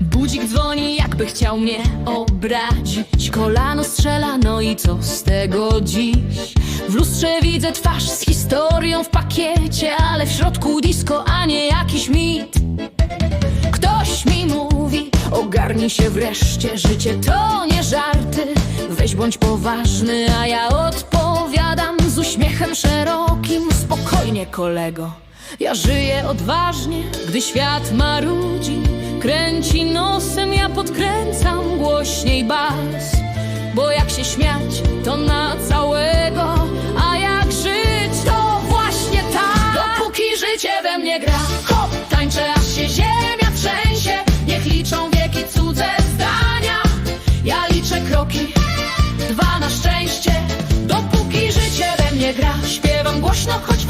Budzik dzwoni, jakby chciał mnie obrazić. Kolano strzela, no i co z tego dziś? W lustrze widzę twarz z historią w pakiecie Ale w środku disco, a nie jakiś mit. Ktoś mi mówi, ogarnij się wreszcie Życie to nie żarty, weź bądź poważny A ja odpowiadam z uśmiechem szerokim. Spokojnie kolego, ja żyję odważnie Gdy świat marudzi, kręci nosem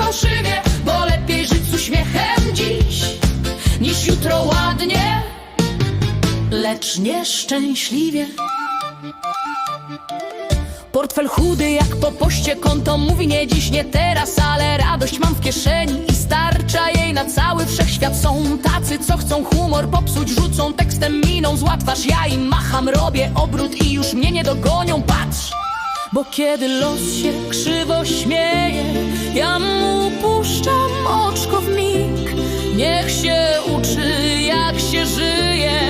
fałszywie Bo lepiej żyć z uśmiechem dziś Niż jutro ładnie Lecz nieszczęśliwie Portfel chudy jak po poście konto mówi nie dziś, nie teraz, ale radość mam w kieszeni i starcza jej na cały wszechświat. Są tacy, co chcą humor popsuć, rzucą tekstem miną, zła twarz, ja im macham, robię obrót i już mnie nie dogonią, patrz. Bo kiedy los się krzywo śmieje, ja mu puszczam oczko w mig. Niech się uczy, jak się żyje,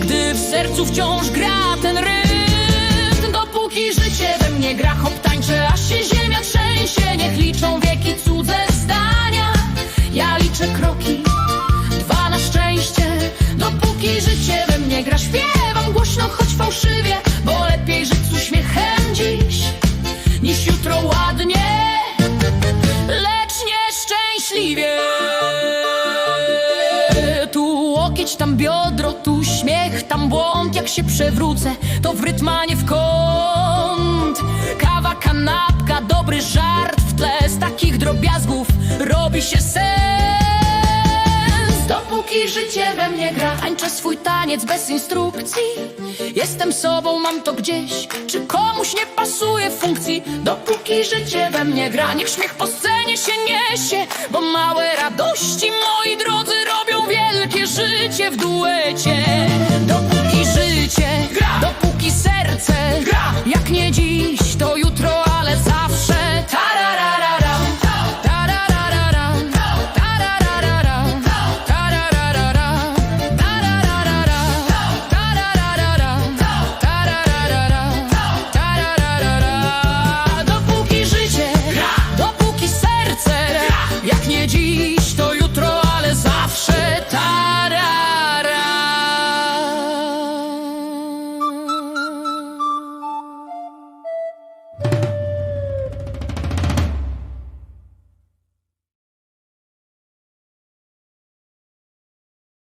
gdy w sercu wciąż gra ten rytm. Dopóki życie we mnie gra, hop tańczę, aż się ziemia trzęsie. Niech liczą wieki cudze zdania, ja liczę kroki, dwa na szczęście. Dopóki życie we mnie gra, śpiewam głośno, choć fałszywie, łokieć, tam biodro, tu śmiech, tam błąd. Jak się przewrócę, to w rytm, a nie w kąt. Kawa, kanapka, dobry żart w tle. Z takich drobiazgów robi się sens. Dopóki życie we mnie gra Tańczę swój taniec bez instrukcji. Jestem sobą, mam to gdzieś. Czy komuś nie pasuje funkcji? Dopóki życie we mnie gra Niech śmiech po scenie się niesie. Bo małe radości, moi drodzy